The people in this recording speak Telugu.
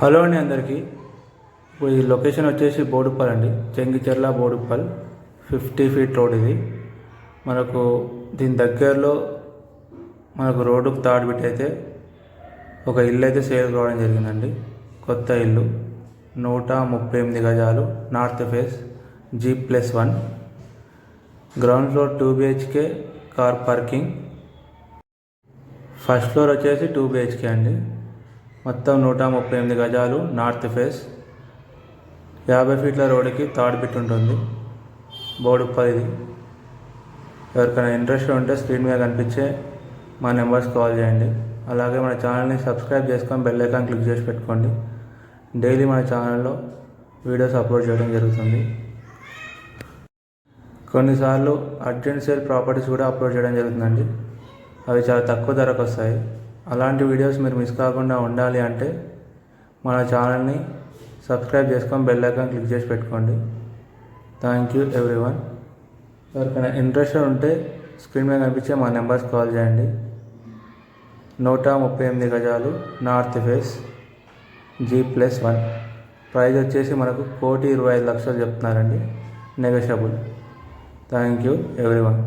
హలో అండి అందరికీ. ఇప్పుడు ఈ లొకేషన్ వచ్చేసి బోడుప్పల్ అండి. Chengicherla Boduppal fifty feet road ఇది. మనకు దీని దగ్గరలో మనకు రోడ్డుకు తాడు పెట్టయితే ఒక ఇల్లు అయితే సేల్ కావడం జరిగిందండి. కొత్త ఇల్లు. నూట ముప్పై ఎనిమిది గజాలు north face G plus one. Ground floor two BHK car parking. First floor వచ్చేసి టూ బిహెచ్కే అండి. మొత్తం నూట ముప్పై ఎనిమిది గజాలు నార్త్ ఫేస్. యాభై ఫీట్ల రోడ్డుకి థర్డ్ బిట్ ఉంటుంది బోర్డు పది ఎవరికైనా ఇంట్రెస్ట్ ఉంటే స్క్రీన్ మీద కనిపించే మా నెంబర్స్ కాల్ చేయండి. అలాగే మన ఛానల్ని సబ్స్క్రైబ్ చేసుకొని బెల్ ఐకాన్ క్లిక్ చేసి పెట్టుకోండి. డైలీ మన ఛానల్లో వీడియోస్ అప్లోడ్ చేయడం జరుగుతుంది. కొన్నిసార్లు అర్జెంట్ సేల్ ప్రాపర్టీస్ కూడా అప్లోడ్ చేయడం జరుగుతుందండి. అవి చాలా తక్కువ ధరకు వస్తాయి. అలాంటి వీడియోస్ మీరు మిస్ కాకుండా ఉండాలి అంటే మన ఛానల్ని సబ్స్క్రైబ్ చేసుకొని బెల్ ఐకాన్ క్లిక్ చేసి పెట్టుకోండి. థ్యాంక్ యూ ఎవ్రీవన్ ఎవరికైనా ఇంట్రెస్ట్ ఉంటే స్క్రీన్ మీద కనిపించే మా నెంబర్స్ కాల్ చేయండి. నూట ముప్పై ఎనిమిది గజాలు north face G plus one. Price వచ్చేసి మనకు కోటి ఇరవై ఐదు లక్షలు చెప్తున్నారండి. నెగోషియబుల్. Thank you everyone